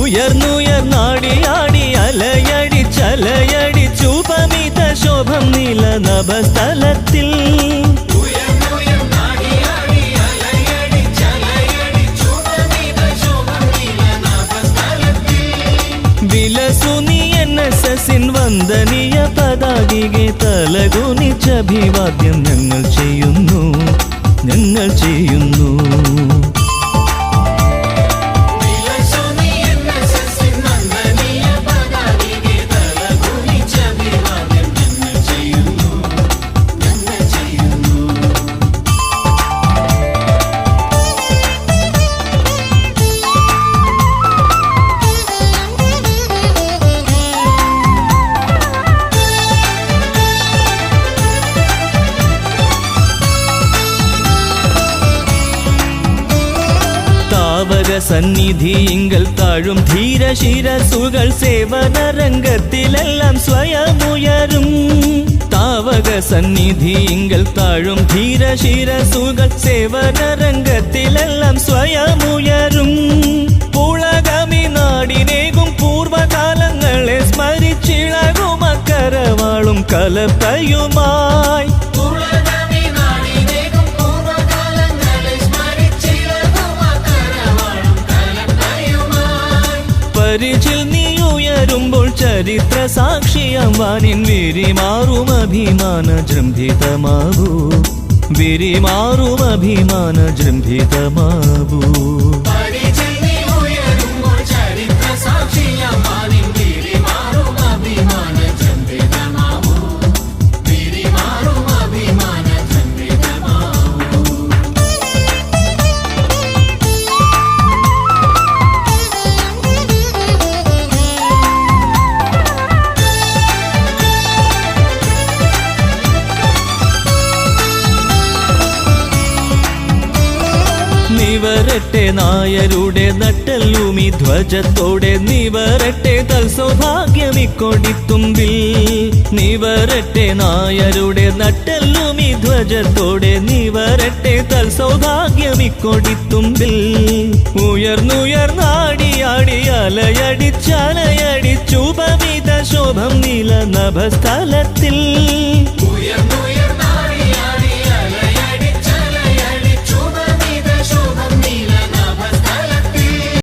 உயர்ந்து അലയടി ചലയടി ചൂപമിത ശോഭം നീല നഭസ്ഥലത്തിൽ. വിലസുനി N S എസിൻ വന്ദനീയ ഞങ്ങൾ ചെയ്യുന്നു ഞങ്ങൾ ചെയ്യുന്നു. താവക സന്നിധിയിങ്കൽ താഴും ധീരശിരസുകൾ സേവന രംഗത്തിലെല്ലാം സ്വയമുയരും താവക സന്നിധിയിങ്കൽ താഴും ധീരശിരസുകൾ സേവന രംഗത്തിലെല്ലാം സ്വയമുയരും പുളകമി നാടിനേകും പൂർവകാലങ്ങളെ സ്മരിച്ചിളകും അക്കരവാളും കലപ്പയുമായി പരിചിൽ നീ ഉയരുമ്പോൾ ചരിത്ര സാക്ഷിയാം. വാനിൻ വിരിമാറും അഭിമാന ജൃംഭിതമാകൂ. വിരിമാറും അഭിമാന ജൃംഭിതമാവൂ നിവരട്ടെ നായരുടെ നട്ടല്ലൂമി ധ്വജത്തോടെ നിവരട്ടെ തൽ സൗഭാഗ്യമിക്കൊടിത്തുമ്പിൽ നിവരട്ടെ നായരുടെ നട്ടല്ലൂമി ധ്വജത്തോടെ നിവരട്ടെ തൽ സൗഭാഗ്യമിക്കൊടിത്തുമ്പിൽ ഉയർന്നുയർന്നാടിയാടി അലയടിച്ചലയടിച്ചുപമിത ശോഭം നീല നഭസ്ഥലത്തിൽ